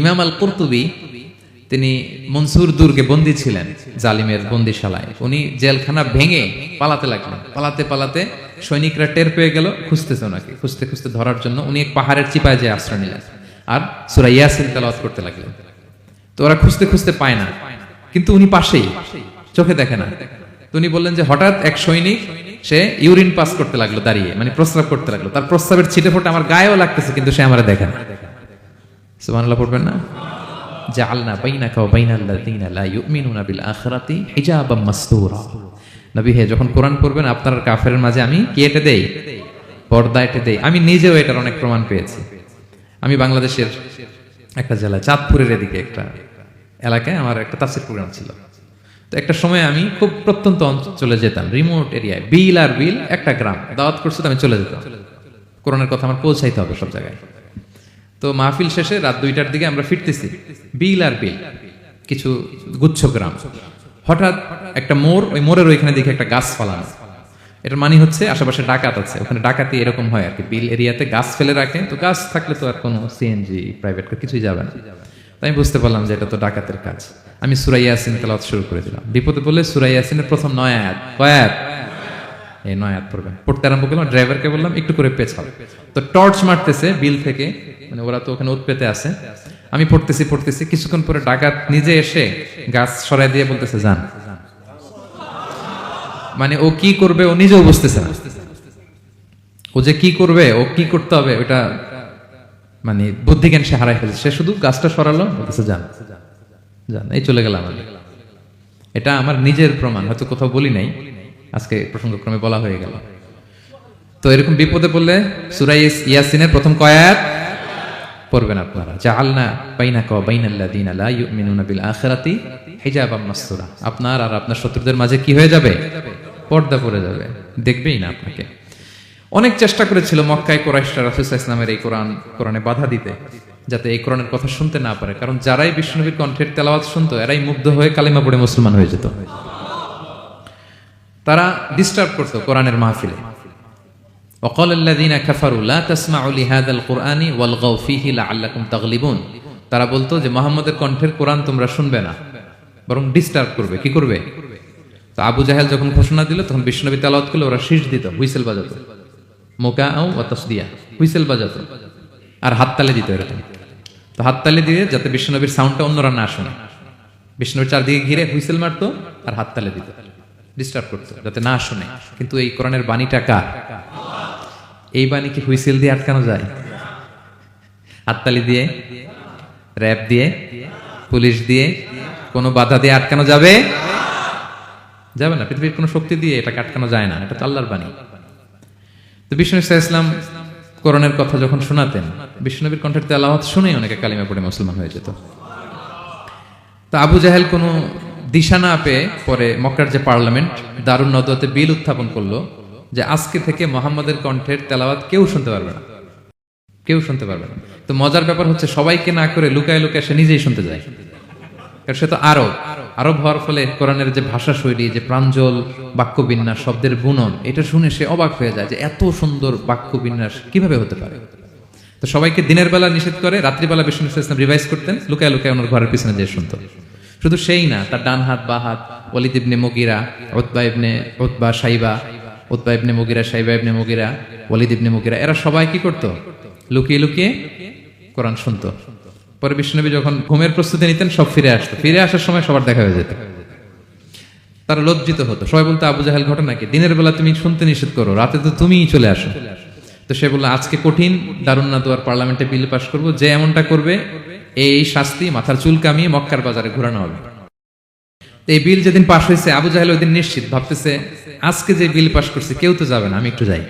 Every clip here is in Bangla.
ইমাম আল কর্তুবি তিনি মনসুর দুর্গে বন্দী ছিলেন, জালিমের বন্দিশালায়। উনি জেলখানা ভেঙে পালাতে লাগলেন। পালাতে পালাতে সৈনিকরা টের পেয়ে গেল, খুঁজতেছে ওনাকে। খুঁজতে খুঁজতে ধরার জন্য উনি এক পাহাড়ের চিপায় যে আশ্রয় নিলেন আর সুরা ইয়াসিন তেলাওয়াত করতে লাগলেন। তো ওরা খুঁজতে খুঁজতে পায় না, কিন্তু উনি পাশেই, চোখে দেখে না। তো উনি বললেন যে হঠাৎ এক সৈনিক, সে ইউরিন পাস করতে লাগল দাঁড়িয়ে মানে প্রস্রাব করতে লাগল। তার প্রস্রাবের ছিটে ফোটা আমার গায়েও লাগতেছে, কিন্তু সে আমার দেখে না। সুবহানাল্লাহ, পড়বেন না? জাআলনা বাইনাকা ওয়া বাইনাল্লাযীনা লা ইউমিনুনা বিল আখিরাতি হিজাবাম মাসতুরা। নবী হে, যখন কোরআন পড়বেন, আপনার কাফেরের মাঝে আমি কি এটে দেই? পর্দা এটে দেই। আমি নিজেও এটার অনেক প্রমাণ পেয়েছি। আমি বাংলাদেশের একটা জেলা চাঁদপুরের এদিকে একটা এলাকায় আমার একটা তাফসির প্রোগ্রাম ছিল। তো একটা সময় আমি খুব প্রত্যন্ত অঞ্চলে যেতাম, রিমোট এরিয়ায়, বিল আর বিল, একটা গ্রাম। দাওয়াত করছে আমি চলে যেতাম। কোরআনের কথা আমার পৌঁছাইতে হবে সব জায়গায়। তো মাহফিল শেষে রাত দুইটার দিকে আমরা ফিরতেছি। বিল আর বিল, কিছু গুচ্ছ গ্রাম। হঠাৎ একটা মোড়, ওই মোড়ের ওইখানে দেখে একটা গাছ ফালানো। এটার মানে হচ্ছে আশেপাশে ডাকাত আছে, ওখানে ডাকাতি এরকম হয় আর কি। বিল এরিয়াতে গাছ ফেলে রাখে, তো গাছ থাকলে তো আর কোনো সিএনজি প্রাইভেট কিছুই যাবে না। তাই আমি বুঝতে পারলাম যে এটা তো ডাকাতের কাজ। আমি সুরাইয়াসিন তেলাওয়াত শুরু করে দিলাম। বিপদে বলে সুরাইয়াসিনের প্রথম নয় আয়াত, কয় আয়াত? এই নয় আয়াত পড়বেন পড়তে আরম্ভ করলাম, ড্রাইভারকে বললাম, একটু করে পেছাও তো টর্চ মারতেছে বিল থেকে মানে ওরা তো ওখানে উৎপেতে আছে। আমি পড়তেছি পড়তেছি, কিছুক্ষণ পরে ডাকাত নিজে এসে গাছ সরাই দিয়ে বলতেছে, যান। মানে ও কি করবে ও নিজেও বুঝতেছে না। ও যে কি করবে, ও কি করতে হবে ওটা মানে বুদ্ধি জ্ঞান সে হারাই ফেলছে। সে শুধু গাছটা সরালো, বলতেছে, যান। যান, এই চলে গেলাম এটা আমার নিজের প্রমাণ, হয়তো কোথাও বলি নাই। আজকে প্রসঙ্গক্রমে বলা হয়ে গেল। তো এরকম বিপদে পড়লে সুরাই ইয়াসিনের প্রথম কয়াত পড়বেন আপনারা। ওয়া বাইনাল্লাযীনা লা ইউমিনুনা বিল আখিরাতি হিজাবাম মাসতুরা। আপনার আর আপনার শত্রুদের মাঝে কি হয়ে যাবে? পর্দা পড়ে যাবে। দেখবেই না আপনাকে। অনেক চেষ্টা করেছিল মক্কায় কোরাইশরা রাসূল ইসলামের এই কোরআন, কোরআনে বাধা দিতে, যাতে এই কোরআনের কথা শুনতে না পারে। কারণ যারাই বিষ্ণুনবীর কণ্ঠের তেলাওয়াত শুনতো, এরাই মুগ্ধ হয়ে কালিমা পড়ে মুসলমান হয়ে যেত। তারা ডিস্টার্ব করতো কোরআনের মাহফিলে وقال الذين كفروا لا تسمعوا لهذا القرآن والغوا فيه لعلكم تغلبون তারা বলতো যে মোহাম্মদের কণ্ঠের কোরআন তোমরা শুনবে না বরং ডিস্টার্ব করবে কি করবে তো আবু জাহেল যখন ঘোষণা দিল তখন বিষ্ণবী তালাওয়াত করলে ওরা শীষ দিত হুইসেল বাজাতো মোকা আও দিয়া হুইসেল বাজাতো আর হাততালি দিত এরকম তো হাততালি দিয়ে যাতে বিষ্ণনবীর সাউন্ডটা অন্যরা না শোনে বিষ্ণুর চারদিকে ঘিরে হুইসেল মারতো আর হাততালি দিত ডিস্টার্ব করতো যাতে না শুনে। কিন্তু এই কোরআনের বাণীটা কার? এই বাণী কি হুইসেল দিয়ে আটকানো যায়? হাততালি দিয়ে, র্যাব দিয়ে, পুলিশ দিয়ে কোনো বাধা দিয়ে আটকানো যাবে? যাবে না। পৃথিবীর কোনো শক্তি দিয়ে এটাকে আটকানো যায় না। এটা তো আল্লাহর বাণী। তো বিষ্ণু ইসলাম কোরআনের কথা যখন শোনাতেন, বিষ্ণুনবীর কণ্ঠের তেলাওয়াত শুনেই অনেকে কালিমা পড়ে মুসলমান হয়ে যেত। তো আবু জাহেল কোনো দিশা না পেয়ে পরে মক্কার যে পার্লামেন্ট, দারুণ নদতে বিল উত্থাপন করল যে আজকে থেকে মোহাম্মদের কণ্ঠের তেলাওয়াত কেউ শুনতে পারবে না। কেউ শুনতে পারবে না। তো মজার ব্যাপার হচ্ছে সবাইকে না করে লুকায় লুকায় সে নিজেই শুনতে যায়। কারণ সে তো আরব। আরব হওয়ার ফলে কোরআনের যে ভাষা শৈলী, যে প্রাঞ্জল বাক্য বিন্যাস শব্দের বুনন এটা শুনে সে অবাক হয়ে যায় যে এত সুন্দর বাক্য বিন্যাস কীভাবে হতে পারে? তো সবাইকে দিনের বেলা নিষেধ করে, রাত্রিবেলা বিষ্ণু ইসলাম রিভাইজ করতেন, লুকায় লুকায় ওনার ঘরের পিছনে যে শুনতো। শুধু সেই না, তার ডান হাত, বা হাত ওলিদ ইবনে মগিরা ওতবা ইবনে ওতবা সাইবা ওতবা ইবনে মগিরা, সাইবা ইবনে মগিরা ওলিদ ইবনে মগিরা, এরা সবাই কি করতো? লুকিয়ে লুকিয়ে কোরআন শুনতো। পরে বিষ্ণুনবী যখন ঘুমের প্রস্তুতি নিতেন, সব ফিরে আসতো। ফিরে আসার সময় সবার দেখা হয়ে যেত। তারা লজ্জিত হতো। সবাই বলতো, আবু জাহেল ঘটনা কি? দিনের বেলা তুমি শুনতে নিষেধ করো, রাতে তো তুমিই চলে আসো। তো সে বলল, আজকে কঠিন, দারুণ না দুয়ার পার্লামেন্টে বিল পাশ করব? যে এমনটা করবে এই শাস্তি মাথার চুল কামিয়ে মক্কার বাজারে ঘোরানো হবে। এই বিল যেদিন পাশ হয়েছে, আবু জাহেল ওই নিশ্চিত ভাবতেছে, আজকে যে বিল পাশ করছে, কেউ তো যাবে না, আমি একটু যাই।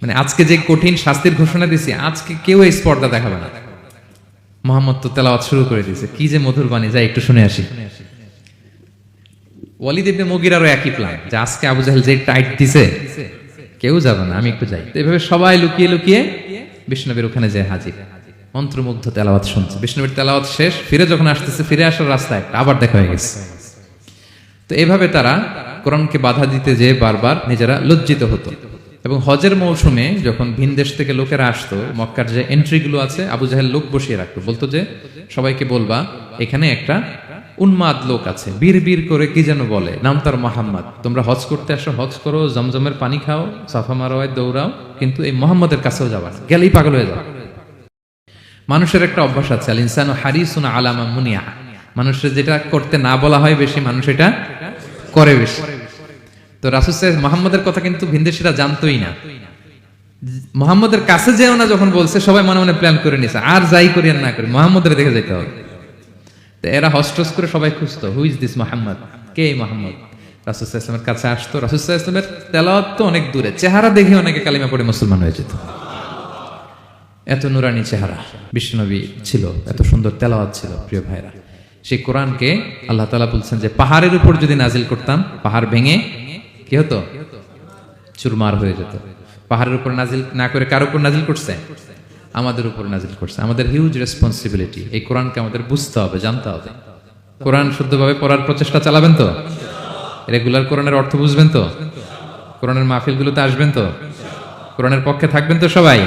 মানে আজকে যে কঠিন শাস্তির ঘোষণা দিছি, আজকে কেউ এই স্পর্ধা দেখাবে না। মোহাম্মদ তো তেলাওয়াত শুরু করে দিয়েছে, কি যে মধুর বাণী, যাই একটু শুনে আসি। ওয়ালিদ ইবনে একই প্ল্যান যে আজকে আবু জাহেল যে টাইট দিছে, কেউ যাবে না, আমি একটু যাই। তো এভাবে সবাই লুকিয়ে লুকিয়ে বিষ্ণবীর ওখানে যায় হাজির। মন্ত্রমুগ্ধ তেলাওয়াত শুনছে। বিষ্ণবীর তেলাওয়াত শেষ, ফিরে যখন আসতেছে, ফিরে আসার রাস্তায় একটা আবার দেখা হয়ে গেছে। তো এভাবে তারা কোরআনকে বাধা দিতে যে বারবার নিজেরা লজ্জিত হতো। এবং হজের মৌসুমে যখন ভিন দেশ থেকে লোকেরা আসতো, মক্কার যে এন্ট্রিগুলো আছে, আবু জাহেল লোক বসিয়ে রাখতো। বলতো যে, সবাইকে বলবা, এখানে একটা উন্মাদ লোক আছে, বীর বীর করে কি যেন বলে, নাম তার মোহাম্মদ। তোমরা হজ করতে আসো, হজ করো, জমজমের পানি খাও, সাফা মারোয় দৌড়াও, কিন্তু এই মোহাম্মদের কাছেও যাবা না। গেলেই পাগল হয়ে যাবে। মানুষের একটা অভ্যাস আছে, আল ইনসান হারিসুন আলামা মুনিয়া। মানুষের যেটা করতে না বলা হয় বেশি, মানুষ এটা করে বেশি। তো রাসুল সাহেব মোহাম্মদের কথা কিন্তু ভিনদেশিরা জানতোই না। মোহাম্মদের কাছে যেও না যখন বলছে, সবাই মনে মনে প্ল্যান করে নিছে, আর যাই করি আর না করি, মোহাম্মদের দেখে যেতে হবে। তো এরা হস্টস করে সবাই খুঁজতো হু ইজ দিস মোহাম্মদ কে মোহাম্মদ রাসুল ইসলামের কাছে আসতো, রাসুল ইসলামের তেলাওয়াত তো অনেক দূরে, চেহারা দেখে অনেকে কালিমা পড়ে মুসলমান হয়ে যেত। এত নুরানি চেহারা। বিষ্ণুনবী ছিল, এত সুন্দর তেলাওয়াত ছিল, প্রিয় ভাইরা সেই কোরআনকে আল্লাহ তালা বলছেন যে, পাহাড়ের উপর যদি নাজিল করতাম, পাহাড় ভেঙে কি হতো? চুরমার হয়ে যেত। পাহাড়ের উপর নাজিল না করে কার উপর নাজিল করছে? আমাদের উপর নাজিল করছে। আমাদের হিউজ রেসপন্সিবিলিটি এই কোরআনকে আমাদের বুঝতে হবে, জানতে হবে। কোরআন শুদ্ধভাবে পড়ার প্রচেষ্টা চালাবেন তো? রেগুলার কোরআনের অর্থ বুঝবেন তো? কোরআনের মাহফিলগুলোতে আসবেন তো? কোরআনের পক্ষে থাকবেন তো সবাই?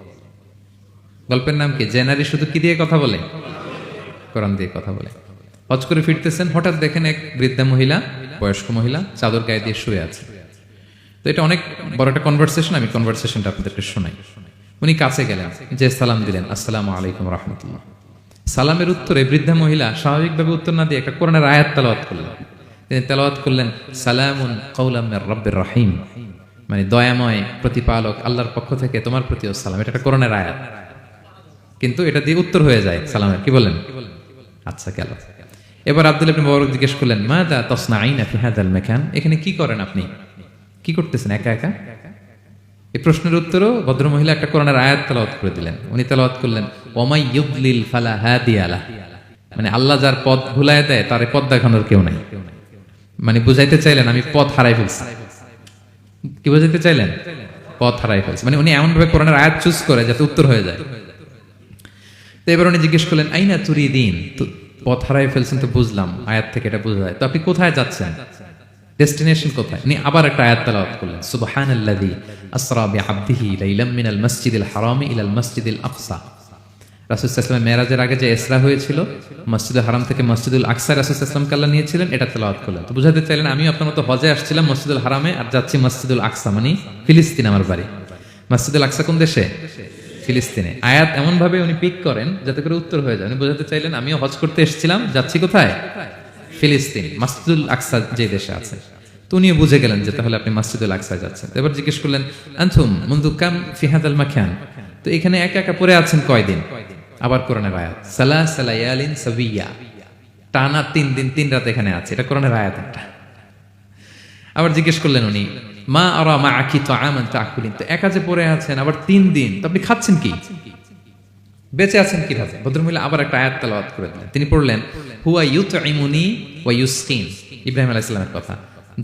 গল্পের নাম কি? যে নারী শুধু কি দিয়ে কথা বলে? কোরআন দিয়ে কথা বলে। হজ করে ফিরতেছেন, হঠাৎ দেখেন এক বৃদ্ধা মহিলা, বয়স্ক মহিলা, চাদর গায়ে দিয়ে শুয়ে আছে। তো এটা অনেক বড় একটা কনভারসেশন আমি কনভারসেশনটা আপনাদেরকে শোনাই। উনি কাছে গেলেন, যে সালাম দিলেন, আসসালামু আলাইকুম রহমতুল্লাহ। সালামের উত্তরে বৃদ্ধা মহিলা স্বাভাবিকভাবে উত্তর না দিয়ে একটা কোরআনের আয়াত তালাওয়াত করলেন। তিনি তেলাওয়াত করলেন, সালামুন কৌলামের রব্বের রহিম। মানে দয়াময়, প্রতিপালক, আল্লাহর পক্ষ থেকে তোমার প্রতিও সালাম। এটা একটা কোরআনের আয়াত। কিন্তু এটা দিয়ে উত্তর হয়ে যায় সালামের। কি বলেন? আচ্ছা গেল। এবার আব্দুল ইবনে মুবারক জিজ্ঞেস করলেন মা দা তসনাইনা ফি হাদাল মাকান? এখানে কি করেন আপনি? কি করতেছেন, একা একা? এই প্রশ্নের উত্তরও ভদ্রমহিলা একটা কোরআনের আয়াত তেলাওয়াত করে দিলেন। উনি তালাওয়াত করলেন, ওমাই ইউদলিল ফালা হাদিয়ালা মানে আল্লাহ যার পথ ভুলায় দেয়, তার পথ দেখানোর কেউ নাই। মানে বুঝাইতে চাইলেন, আমি পথ হারাই ফেলছি। কি বুঝাইতে চাইলেন? পথ হারাই ফেলছি। মানে উনি এমনভাবে কোরআনের আয়াত চুজ করে যাতে উত্তর হয়ে যায়। তো এবার উনি জিজ্ঞেস করলেন, আইনা তুরি দিন? পথ হারাই ফেলছেন তো বুঝলাম, আয়াত থেকে এটা বোঝা যায়। তো আপনি কোথায় যাচ্ছেন? ডেস্টিনেশন কোথায়? উনি আবার একটা আয়াত তেলাওয়াত করলেন, সুবহানাল্লাযী আসরা বিআবদিহি লাইলাম মিনাল মাসজিদিল হারামি ইলাল মাসজিদিল আকসা। রাসূল সাল্লাল্লাহু মেরাজের আগে যে ইসরা হয়েছিল, মসজিদুল হারাম থেকে মসজিদুল আকসা রাসূল সাল্লাল্লাহু আল্লাহ নিয়েছিলেন, এটা তেলাওয়াত করলেন। তো বুঝাতে চাইলেন আমি আপনার মতো হজে আসছিলাম মসজিদুল হারামে আর যাচ্ছি মসজিদুল আকসা মানে ফিলিস্তিন আমার বাড়ি। মসজিদুল আকসা কোন দেশে? ফিলিস্তিনে। আয়াত এমন ভাবে উনি পিক করেন যাতে করে উত্তর হয়ে যায়। উনি বোঝাতে চাইলেন, আমিও হজ করতে এসেছিলাম, যাচ্ছি কোথায়? ফিলিস্তিন, মাসজিদুল আকসা যে দেশে আছে। তো উনিও বুঝে গেলেন যে তাহলে আপনি মাসজিদুল আকসায় যাচ্ছেন। এবার জিজ্ঞেস করলেন আনথুম মুন্দু কাম ফিহাদ আল মাখান তো এখানে একা একা পড়ে আছেন কয়দিন? আবার কোরআনের আয়াত, সালা সালায়ালিন সাবিয়া। টানা তিন দিন, তিন রাত এখানে আছে। এটা কোরআনের আয়াত একটা। আবার জিজ্ঞেস করলেন উনি মা আরা মা আখি তো আমান তা আকুলিন তো একা যে পড়ে আছেন, আবার তিন দিন, তো আপনি খাচ্ছেন কি? বেঁচে আছেন কি কীভাবে ভদ্রমহিলা আবার একটা আয়াত তালাবাদ করে দিলেন। তিনি পড়লেন, হুয়া ইউত ইমুনি ওয়া ইউসকিন। ইব্রাহিম আলাহ ইসলামের কথা,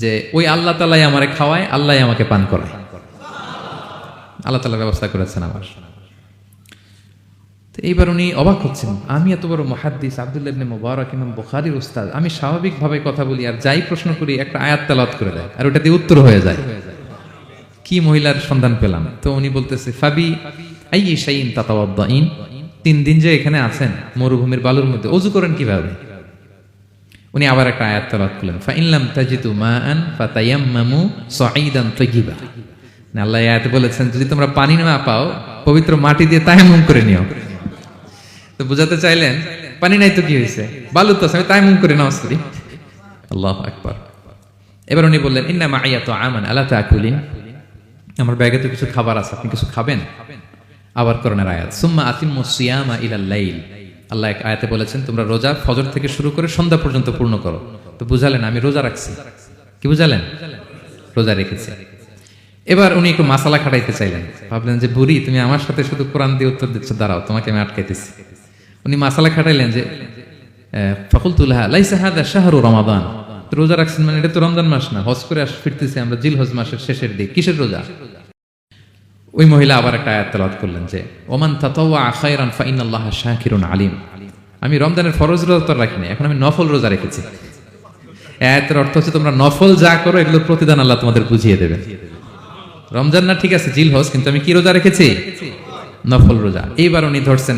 যে ওই আল্লাহ তালাই আমারে খাওয়ায়, আল্লাহ আমাকে পান করায়। আল্লাহ তালা ব্যবস্থা করেছেন আমার। এইবার উনি অবাক হচ্ছেন। আমি এত বড় মহাদ্দিস আব্দুল্লাহ ইবনে মুবারক, ইমাম বুখারীর উস্তাদ। আমি স্বাভাবিকভাবে কথা বলি আর যাই প্রশ্ন করি, একটা আয়াত করে দেয় আর ওটা দিয়ে উত্তর হয়ে যায়। কি মহিলার সন্ধান পেলাম? তো উনি বলতেছে, ফাবি আই তিন দিন যে এখানে আছেন, মরুভূমির বালুর মধ্যে। অজু করেন কীভাবে? উনি আবার একটা আয়াত তেলাওয়াত করলেন ফাইনলাম তাজিদু মাআন ফাতায়াম্মামু সাঈদান তাইয়িবা। আল্লাহ আয়াতে বলেছেন, যদি তোমরা পানি না পাও, পবিত্র মাটি দিয়ে তায়াম্মুম করে নিও। তো বুঝাতে চাইলেন, পানি নাই তো কি হয়েছে বালু তো আমি তায়াম্মুম করে নামাজ পড়ি। আল্লাহু আকবার। এবার উনি বললেন, ইন্না মাইয়া তো আমান আলা তাকুলিন। আমার ব্যাগে তো কিছু খাবার আছে, আপনি কিছু খাবেন? আবার করোনার আয়াত, সুম্মা আতিম্মু সিয়ামা ইলাল লাইল। আল্লাহ এক আয়াতে বলেছেন, তোমরা রোজা ফজর থেকে শুরু করে সন্ধ্যা পর্যন্ত পূর্ণ করো। তো বুঝালেন, আমি রোজা রাখছি। কি বুঝালেন? রোজা রেখেছি। এবার উনি একটু মাসালা খাটাইতে চাইলেন। ভাবলেন যে, বুড়ি, তুমি আমার সাথে শুধু কোরআন দিয়ে উত্তর দিচ্ছ, দাঁড়াও, তোমাকে আমি আটকাইতেছি। উনি মাসালা খাটাইলেন যে ফকুলতুল্লাহ লাইসা হাদা শাহরু রমাদান। রোজা রাখছেন মানে এটা তো রমজান মাস না, হজ করে আস, ফিরতেছি আমরা জিল হজ মাসের শেষের দিক। কিসের রোজা? ওই মহিলা আবার একটা আয়াত তেলাওয়াত করলেন যে, ওমান তাতাওয়া খায়রান ফাইনাল্লাহ শাকিরুন আলিম। আমি রমজানের ফরজ রোজা তো রাখিনি এখন আমি নফল রোজা রেখেছি। আয়াতের অর্থ হচ্ছে তোমরা নফল যা করো, এগুলোর প্রতিদান আল্লাহ তোমাদের বুঝিয়ে দেবে রমজান না ঠিক আছে জিল হজ কিন্তু আমি কি রোজা রেখেছি? নফল রোজা। এইবার উনি ধরছেন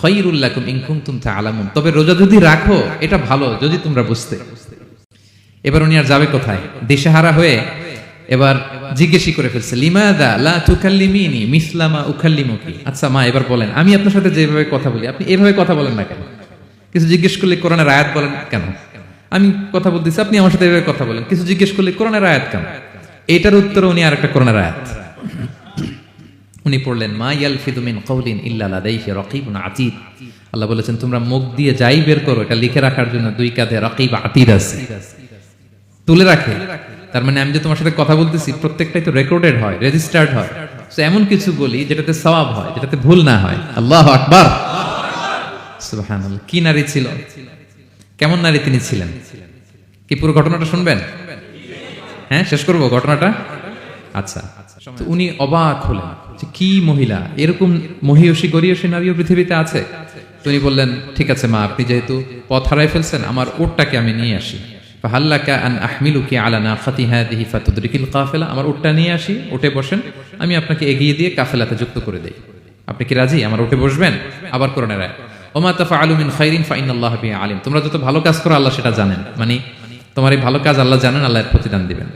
খাইরুল লাকুম ইন কুনতুম তাআলামুন। তবে রোজা যদি রাখো, এটা ভালো, যদি তোমরা বুঝতে। এবার উনি আর যাবে কোথায়? দিশেহারা হয়ে এবার জিজ্ঞেসই করে ফেলছে, লিমাদা লা তুকাল্লিমিনি মিসলামা উখাল্লিমুকি আচ্ছা মা, এবার বলেন, আমি আপনার সাথে যেভাবে কথা বলি, আপনি এভাবে কথা বলেন না কেন? কিছু জিজ্ঞেস করলে কোরআনের আয়াত বলেন কেন? আমি কথা বলতেছি, আপনি আমার সাথে এভাবে কথা বলেন, কিছু জিজ্ঞেস করলে কোরআনের আয়াত কেন? এটার উত্তর উনি আর একটা কোরআনের আয়াত। উনি পড়লেন, মা ইয়াল ফিদুমিন কওলিন ইল্লা লাদাইহি রাকিবুন আতীদ। আল্লাহ বলেছেন, তোমরা মুখ দিয়ে যাই বের করো, এটা লিখে রাখার জন্য দুই কাঁধে রাকিব আতীদ আছে। তুলে রাখে। তার মানে আমি যে তোমার সাথে কথা বলতেছি, প্রত্যেকটাই তো রেকর্ডেড হয়, রেজিস্টার্ড হয়। তো এমন কিছু বলি যেটাতে সওয়াব হয়, যেটাতে ভুল না হয়। আল্লাহ আকবার। কি নারী ছিল? কেমন নারী তিনি ছিলেন? কি পুরো ঘটনাটা শুনবেন? হ্যাঁ শেষ করব ঘটনাটা? আচ্ছা উনি অবাক হলেন। কি মহিলা? এরকম মহিয়সী, গরিয়সী নারীও পৃথিবীতে আছে? তো উনি বললেন, ঠিক আছে মা, আপনি যেহেতু পথ হারাই ফেলছেন, আমার ওটটাকে আমি নিয়ে আসি। আমার নিয়ে আসি ওটে বসেন, আমি আপনাকে এগিয়ে দিয়ে কাফেলাতে যুক্ত করে আপনি কি রাজি? আমার ওটে বসবেন? আবার খাইরিন ফাইন আল্লাহ আলিম। তোমরা যত ভালো কাজ করো, আল্লাহ সেটা জানেন। মানে তোমার এই ভালো কাজ আল্লাহ জানেন, আল্লাহ প্রতিদান দিবেন।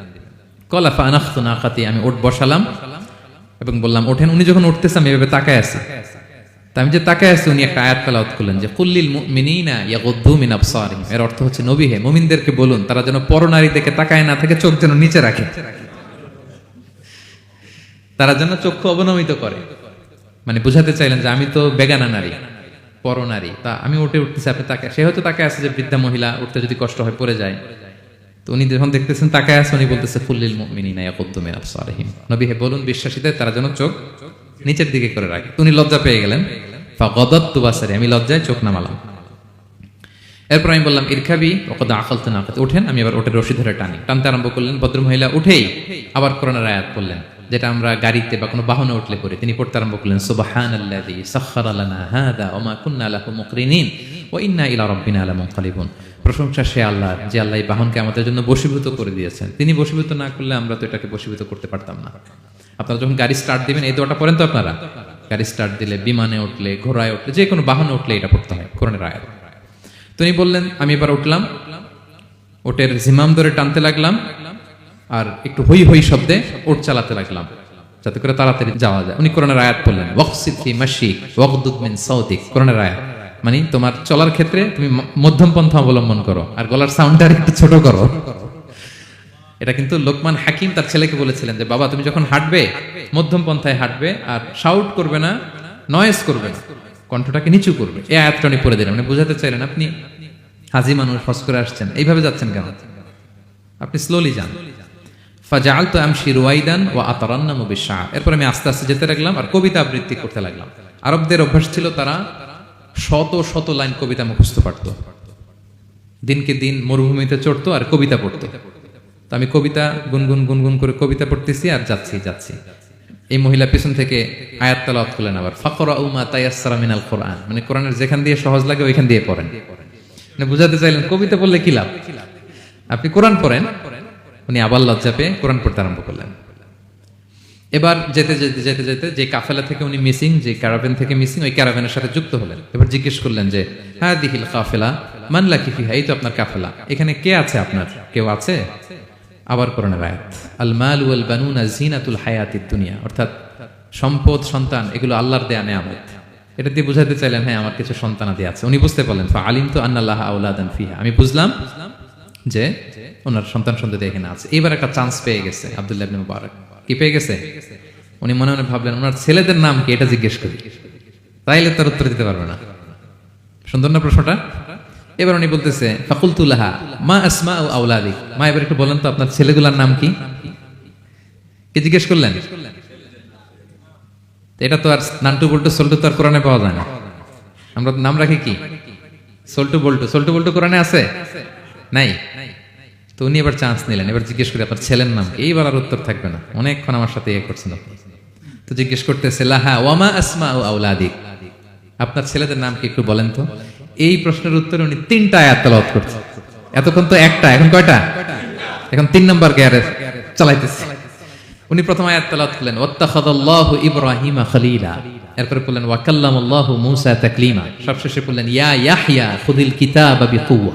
কলা ফানাখতু নাকাতি আমি ওট বসালাম এবং বললাম, ওঠেন। উনি যখন উঠতেছে, আমি এভাবে তাকায় আছি। আমি যে তাকায় আছি, উনি একটা আয়াত তেলাওয়াত করলেন যে কুল্লিল মুমিনিনা ইয়াগুদ্দু মিন আবসারিহিম। এর অর্থ হচ্ছে, নবী হে, মুমিনদেরকে বলুন, তারা যেন পরনারী দেখে তাকায় না থাকে চোখ যেন নিচে রাখে। তারা যেন চক্ষু অবনমিত করে। মানে বুঝাতে চাইলেন যে, আমি তো বেগানা নারী পরনারী তা আমি উঠে উঠতেছি, আপনি তাকে সে হয়তো তাকে আছে যে, বৃদ্ধা মহিলা, উঠতে যদি কষ্ট হয়, পড়ে যায়। তো উনি যখন দেখতেছেন, তাকায় আছে, উনি বলতেছে ফুল্লিল মিনি ইয়াকুদ্দু মিন আবসারিহিম। নবী হে বলুন, বিশ্বাসীদের, তারা যেন চোখ নিচের দিকে করে রাখে। উনি লজ্জা পেয়ে গেলেন। বাসারি আমি লজ্জায় চোখ নামালাম। এরপর আমি বললাম ইরখাবি ওকদা আকল তো না ওঠেন আমি আবার ওঠে রশি ধরে টানি। টানতে আরম্ভ করলেন, ভদ্রমহিলা উঠেই আবার করোনার আয়াত করলেন যেটা আমরা গাড়িতে বা কোনো বাহনে উঠলে পড়ি, তিনি পড়তে আরম্ভ করলেন সুবাহান আল্লাযী সাখখারা লানা হাদা ওয়া মা কুন্না লাহু মুকরিনিন ওয়া ইন্না ইলা রাব্বিনা লামুনকালিবুন। প্রশংসা সে আল্লাহ, যে আল্লাহ এই বাহনকে আমাদের জন্য বশীভূত করে দিয়েছেন। তিনি বশীভূত না করলে আমরা তো এটাকে বশীভূত করতে পারতাম না। আপনারা যখন গাড়ি স্টার্ট দিবেন, এই দোয়াটা পড়েন তো আপনারা? গাড়ি স্টার্ট দিলে বিমানে উঠলে, ঘোড়ায় উঠলে, যে কোনো বাহনে উঠলে এটা পড়তে হয়, কোরআনের আয়াত। তিনি বললেন, আমি এবার উঠলাম। ওটের জিমাম ধরে টানতে লাগলাম। আর একটু হই হই শব্দে ওট চালাতে লাগলাম, যাতে করে তাড়াতাড়ি যাওয়া যায়। উনি কোরআনের আয়াত বললেন ওয়াকসিদ ফি ওয়াকদুদ মিন কোরআনের আয়াত। মানে তোমার চলার ক্ষেত্রে তুমি মধ্যম পন্থা অবলম্বন করো, আর গলার সাউন্ডটা একটু ছোট করো। এটা কিন্তু লোকমান হাকিম তার ছেলেকে বলেছিলেন যে, বাবা, তুমি যখন হাঁটবে, মধ্যম পন্থায় হাঁটবে, আর শাউট করবে না নয়েজ করবে না, কণ্ঠটাকে নিচু করবে। এই আয়াতটা উনি পড়ে দিলেন। মানে বোঝাতে চাইলেন, আপনি হাজি মানুষ হস করে আসছেন, এইভাবে যাচ্ছেন কেন? আপনি স্লোলি যান। ফাজাল তো আমশি রুয়াইদান ও আতারান্নামু বিশা এরপর আমি আস্তে আস্তে যেতে লাগলাম আর কবিতা আবৃত্তি করতে লাগলাম। আরবদের অভ্যাস ছিল তারা শত শত লাইন কবিতা মুখস্থ পারত। দিনকে দিন মরুভূমিতে চড়তো আর কবিতা পড়তো। তো আমি কবিতা গুনগুন গুনগুন করে কবিতা পড়তেছি আর যাচ্ছি যাচ্ছি। এই মহিলা পিছন থেকে আয়াত তালাওয়াত করলেন আবার ফাকরা উমা তাইয়াসসারা মিনাল কোরআন। মানে কোরআনের যেখান দিয়ে সহজ লাগে, ওইখান দিয়ে পড়েন। মানে বুঝাতে চাইলেন, কবিতা পড়লে কি লাভ? আপনি কোরআন পড়েন উনি আবার লজ্জা পেয়ে কোরআন পড়তে আরম্ভ করলেন। এবার যেতে যেতে যেতে যেতে যে কাফেলা থেকে উনি মিসিং, যে ক্যারাভেন থেকে মিসিং, ওই ক্যারাভেনের সাথে যুক্ত হলেন। এবার জিজ্ঞেস করলেন যে হ্যাঁ দিহিল কাফেলা মানলা কি এই তো আপনার কাফেলা। এখানে কে আছে আপনার? কেউ আছে? আবার কোরআনের আয়াত। আল মাল ওয়াল বানুনা জিনাতুল হায়াতিদ দুনিয়া। অর্থাৎ সম্পদ, সন্তান, এগুলো আল্লাহর দেয়া নেয়ামত। এটা দিয়ে বুঝাতে চাইলেন হ্যাঁ আমার কিছু সন্তানাদি আছে। উনি বুঝতে পারলেন আলিম তো আন্নাল্লাহ আউলাদান ফিহা। আমি বুঝলাম যে ওনার সন্তান সন্ততি এখানে আছে। এবার একটা চান্স পেয়ে গেছে, আব্দুল্লাহ মুবারক। কি পেয়ে গেছে? উনি মনে মনে ভাবলেন, ওনার ছেলেদের নাম কি? এটা জিজ্ঞেস করি। তাইলে তার উত্তর দিতে পারবে না। সুন্দর না প্রশ্নটা? এবার উনি বলতেছে ফাকুলতুল্লাহা মা আসমা ও আউলাদি মা, এবার একটু বলেন তো, আপনার ছেলেগুলার নাম কি? কি জিজ্ঞেস করলেন? এটা তো আর নান্টু বল্টু, সল্টু তো আর কোরআনে পাওয়া যায় না। আমরা নাম রাখি কি? সল্টু বল্টু। সল্টু বল্টু কোরআনে আছে? নাই। তো উনি এবার চান্স নিলেন। এবার জিজ্ঞেস করে, আপনার ছেলের নাম কি? এইবার আর উত্তর থাকবে না। অনেকক্ষণ আমার সাথে ইয়ে করছেন তো জিজ্ঞেস করতেছে, লাহা ওয়ামা আসমা ও আউলাদিক আপনার ছেলেদের নাম কি একটু বলেন তো? এই প্রশ্নের উত্তরে উনি তিনটা আয়াত করছে এতক্ষণ তো একটা, এখন কয়টা? এখন তিন নম্বর গিয়ারে চালাইতেছে। উনি প্রথম আয়াত তেলাওয়াত করলেন ওয়াত্তাখাদাল্লাহু ইব্রাহিমা খলিলা। এরপরে বললেন ওয়াকাল্লামাল্লাহু মূসা তাকলিমা। সবশেষে বললেন, ইয়া ইয়াহইয়া খুদিল কিতাবা বিকুওয়া।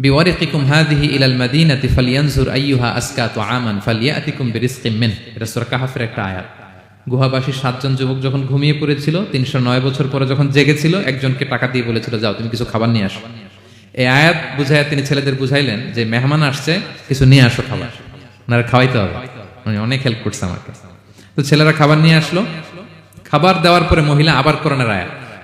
বিওয়ারিকিকুম হাদিহি ইলাল মাদিনাতি ফালিয়ানজুর আইয়ুহা আসকা তুআমান ফালিয়াতিকুম বিরিজকিম মিন এটা সূরা কাহাফের একটা আয়াত। গুহাবাসী সাতজন যুবক যখন ঘুমিয়ে পড়েছিল, তিনশো নয় বছর পরে যখন জেগেছিল, একজনকে টাকা দিয়ে বলেছিল, যাও, তুমি কিছু খাবার নিয়ে আসো। এই আয়াত বুঝায় তিনি ছেলেদের বুঝাইলেন যে, মেহমান আসছে, কিছু নিয়ে আসো খাবার। ওনারা খাওয়াইতে হবে। উনি অনেক হেল্প করছে আমাকে। তো ছেলেরা খাবার নিয়ে আসলো। খাবার দেওয়ার পরে মহিলা আবার কোরআনের আয়াত।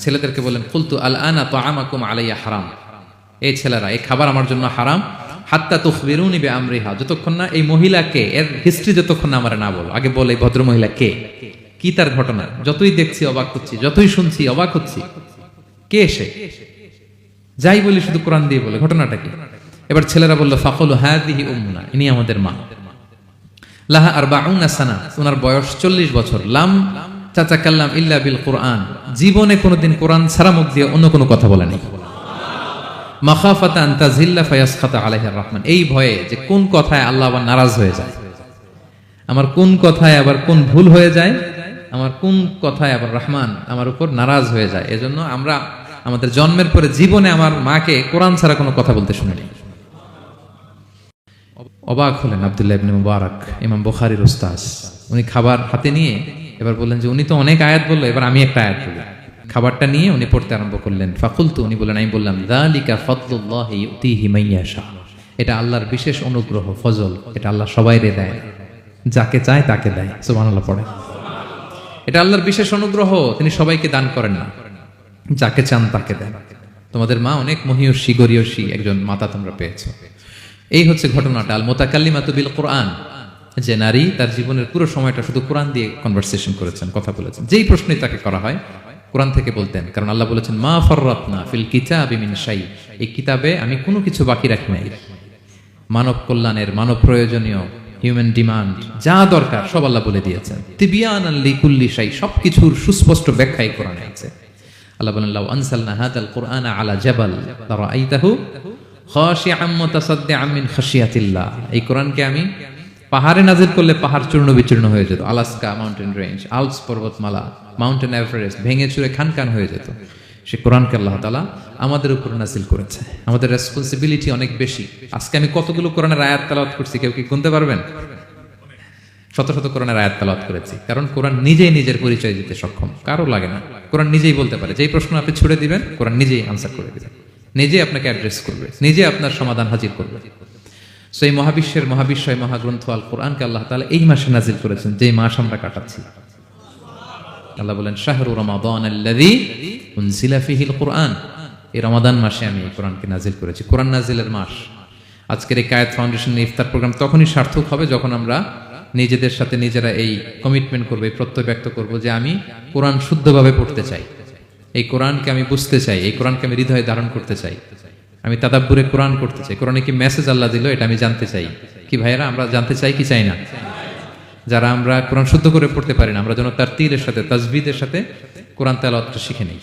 ছেলেদেরকে বললেন ফুলতু আল আনা তো আমাকুম আলাইয়া হারাম। এই ছেলেরা, এই খাবার আমার জন্য হারাম। হাত্তা তুখবিরুনি বে আমরিহা যতক্ষণ না এই মহিলাকে, এর হিস্ট্রি যতক্ষণ না আমার না বলো। আগে বলে ভদ্র মহিলা কে? কি তার ঘটনা? যতই দেখছি অবাক হচ্ছি, যতই শুনছি অবাক হচ্ছি। কে সে? যাই বলি শুধু কোরআন দিয়ে বলে, ঘটনাটা কি? এবার ছেলেরা বলল, ফাকল হাদিহি উম্মুনা, ইনি আমাদের মা। লাহা আর বাউনা সানা ওনার বয়স চল্লিশ বছর। লাম চাচা কাল্লাম ইল্লা বিল কোরআন। জীবনে কোনোদিন কোরআন ছাড়া মুখ দিয়ে অন্য কোনো কথা বলে নেই। মাখাফাতা আন্তা জিল্লা ফায়াসখাতা আলাইহির রহমান। এই ভয়ে যে কোন কথায় আল্লাহ আবার নারাজ হয়ে যায়? আমার কোন কথায় আবার কোন ভুল হয়ে যায়? আমার কোন কথায় আবার রহমান আমার উপর নারাজ হয়ে যায়? এজন্য আমরা আমাদের জন্মের পরে জীবনে আমার মাকে কোরআন ছাড়া কোনো কথা বলতে শুনিনি। অবাক হলেন আবদুল্লাহ ইবনে মুবারক, ইমাম বুখারীর উস্তাজ উনি খাবার হাতে নিয়ে এবার বললেন যে, উনি তো অনেক আয়াত বলল, এবার আমি একটা আয়াত বলি। খাবারটা নিয়ে উনি পড়তে আরম্ভ করলেন। ফাকুলতু, উনি বললেন, আমি বললাম, যালিকা ফাদলুল্লাহ ইউতিহি এটা আল্লাহর বিশেষ অনুগ্রহ, ফজল। এটা আল্লাহ সবাইরে দেয়। যাকে চায় তাকে দেয়। সুবহানাল্লাহ পড়ে এটা আল্লাহর বিশেষ অনুগ্রহ, তিনি সবাইকে দান করেন না। যাকে চান তাকে দেন। তোমাদের মা অনেক মহিয়সী, গরিয়সী একজন মাতা তোমরা পেয়েছ। এই হচ্ছে ঘটনাটা। আল মোতাকাল্লিমাতু বিল কোরআন। যে নারী তার জীবনের পুরো সময়টা শুধু কোরআন দিয়ে কনভারসেশন করেছেন, কথা বলেছেন। যেই প্রশ্নই তাকে করা হয়, কোরআন থেকে বলতেন, কারণ আল্লাহ বলেছেন, মা ফররাতনা ফিল কিতাবি মিন শাই এই কিতাবে আমি কোনো কিছু বাকি রাখি নাই। মানব কল্যাণের, মানব প্রয়োজনীয় হিউম্যান ডিমান্ড যা দরকার, সব আল্লাহ বলে দিয়েছেন। তিবিয়ান আল্লি কুল্লি শাই, সবকিছুর সুস্পষ্ট ব্যাখ্যাই কোরআনে আছে। আল্লাহ বলেন, লাউ কোরআন আলা জাবাল মুতাসাদ্দিআম মিন খাশিয়াতিল্লাহ এই কোরআনকে আমি পাহাড়ে নাজির করলে পাহাড় চূর্ণ বিচূর্ণ হয়ে যেত। আলাস্কা মাউন্টেন রেঞ্জ, আলপস পর্বতমালা, মাউন্টেন এভারেস্ট ভেঙে চুরে খান খান হয়ে যেত। সে কোরআনকে আল্লাহ তালা আমাদের উপর নাজিল করেছে। আমাদের রেসপন্সিবিলিটি অনেক বেশি। আজকে আমি কতগুলো কোরআনের আয়াত তালাওয়াত করছি, কেউ কি গুনতে পারবেন? শত শত কোরআনের আয়াত তালাওয়াত করেছি। কারণ কোরআন নিজেই নিজের পরিচয় দিতে সক্ষম। কারও লাগে না। কোরআন নিজেই বলতে পারে। যেই প্রশ্ন আপনি ছুড়ে দিবেন, কোরআন নিজেই আনসার করে দিবেন। নিজে আপনাকে অ্যাড্রেস করবে। নিজে আপনার সমাধান হাজির করবে। সেই মহাবিশ্বের মহাবিশ্বয় মহাগ্রন্থ আল কোরআনকে আল্লাহ তালা এই মাসে নাজিল করেছেন, যে মাস আমরা কাটাচ্ছি। আল্লাহ বলেন, শাহরু রমাদান কুরআন। এই রমাদান মাসে আমি এই কোরআনকে নাজিল করেছি। কোরআন নাজিলের মাস। আজকের এই কায়েত ফাউন্ডেশন ইফতার প্রোগ্রাম তখনই সার্থক হবে যখন আমরা নিজেদের সাথে নিজেরা এই কমিটমেন্ট করব, এই প্রত্যয় ব্যক্ত করব যে আমি কোরআন শুদ্ধভাবে পড়তে চাই। এই কোরআনকে আমি বুঝতে চাই, এই কোরআনকে আমি হৃদয়ে ধারণ করতে চাই। আমি তাদাব্বুরে কোরআন করতে চাই। কোরআনে কি মেসেজ আল্লাহ দিল, এটা আমি জানতে চাই। কি ভাইয়েরা, আমরা জানতে চাই কি চাই না? যারা আমরা কোরআন শুদ্ধ করে পড়তে পারি না, আমরা যেন তার তীরের সাথে, তাজবিদের সাথে কোরআন তেলাওয়াতটা শিখে নিই।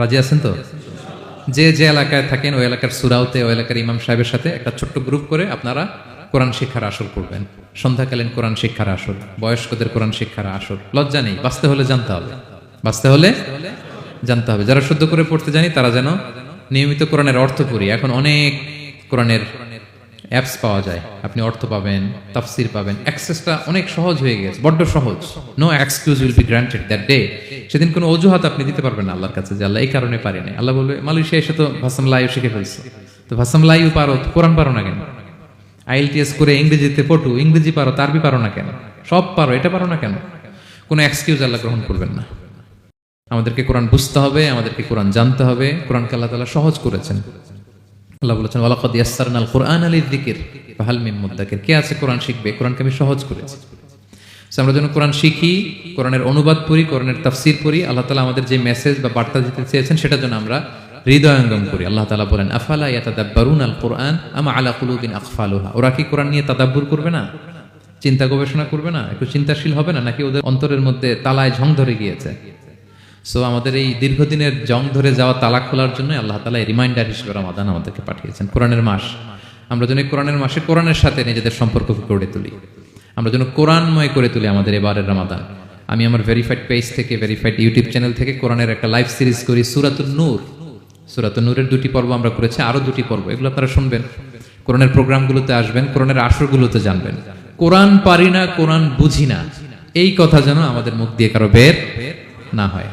রাজি আছেন তো? যে যে এলাকায় থাকেন, ওই এলাকার সুরাউতে ওই এলাকার ইমাম সাহেবের সাথে একটা ছোট্ট গ্রুপ করে আপনারা কোরআন শিক্ষার আসর করবেন সন্ধ্যাকালীন কোরআন শিক্ষার আসর, বয়স্কদের কোরআন শিক্ষার আসর। লজ্জা নেই, বাঁচতে হলে জানতে হবে। বাঁচতে হলে জানতে হবে। যারা শুদ্ধ করে পড়তে জানি, তারা যেন নিয়মিত কোরআনের অর্থ পড়ি। এখন অনেক কোরআনের অ্যাপস পাওয়া যায়। আপনি অর্থ পাবেন, তাফসির পাবেন। অ্যাক্সেসটা অনেক সহজ হয়ে গেছে, বড্ড সহজ। No excuse will be granted that day সেদিন কোনো অজুহাত আপনি দিতে পারবেন না আল্লাহর কাছে যে আল্লাহ এই কারণে পারি নাই। আল্লাহ বলবে, মালয়েশিয়া এসে তো ভাসাম লাইও শিখে ফেলছে। তো ভাসাম লাইও পারো কোরআন পারো না কেন? আইএলটিএস করে ইংরেজিতে পটু ইংরেজি পারো, তারবি পারো না কেন? সব পারো, এটা পারো না কেন? কোনো এক্সকিউজ আল্লাহ গ্রহণ করবেন না। আমাদেরকে কোরআন বুঝতে হবে, আমাদেরকে কোরআন জানতে হবে। কোরআনকে আল্লাহ তালা সহজ করেছেন। আল্লাহ বলেছেন, ওয়ালাকাদ ইয়াসসারনাল কুরআন আলী যিকির ফাহাল মুদ্দাকির কে আছে কোরআন শিখবে? কোরআনকে আমি সহজ করেছি। আমরা যেন কোরআন শিখি, কোরআনের অনুবাদ পড়ি, কোরআনের তাফসির পড়ি, আল্লাহ তালা আমাদের যে মেসেজ বা বার্তা দিতে চেয়েছেন, সেটা যেন আমরা হৃদয়ঙ্গম করি। আল্লাহ তালা বলেন, আফালা ইয়াতাদাব্বারুন আল কোরআন আমা আলা কুলুবিন আকফালুহা ওরা কি কোরআন নিয়ে তাদাব্বুর করবে না? চিন্তা গবেষণা করবে না? একটু চিন্তাশীল হবে না? নাকি ওদের অন্তরের মধ্যে তালায় ঝং ধরে গিয়েছে? সো আমাদের এই দীর্ঘদিনের জং ধরে যাওয়া তালা খোলার জন্য আল্লাহ তালা রিমাইন্ডার হিসেবে রমাদান আমাদেরকে পাঠিয়েছেন। কোরআনের মাস। আমরা যেন কোরআনের মাসে কোরআনের সাথে নিজেদের সম্পর্ককে গড়ে তুলি। আমরা যেন কোরআনময় করে তুলি আমাদের এবারের রমাদান। আমি আমার ভেরিফাইড পেজ থেকে ভেরিফাইড ইউটিউব চ্যানেল থেকে কোরআনের একটা লাইভ সিরিজ করি সুরাতুল নূর। সুরাতুল নূরের দুটি পর্ব আমরা করেছি, আরও দুটি পর্ব। এগুলো আপনারা শুনবেন। কোরআনের প্রোগ্রামগুলোতে আসবেন, কোরআনের আসরগুলোতে জানবেন। কোরআন পারি না, কোরআন বুঝি না। এই কথা যেন আমাদের মুখ দিয়ে কারও বের না হয়।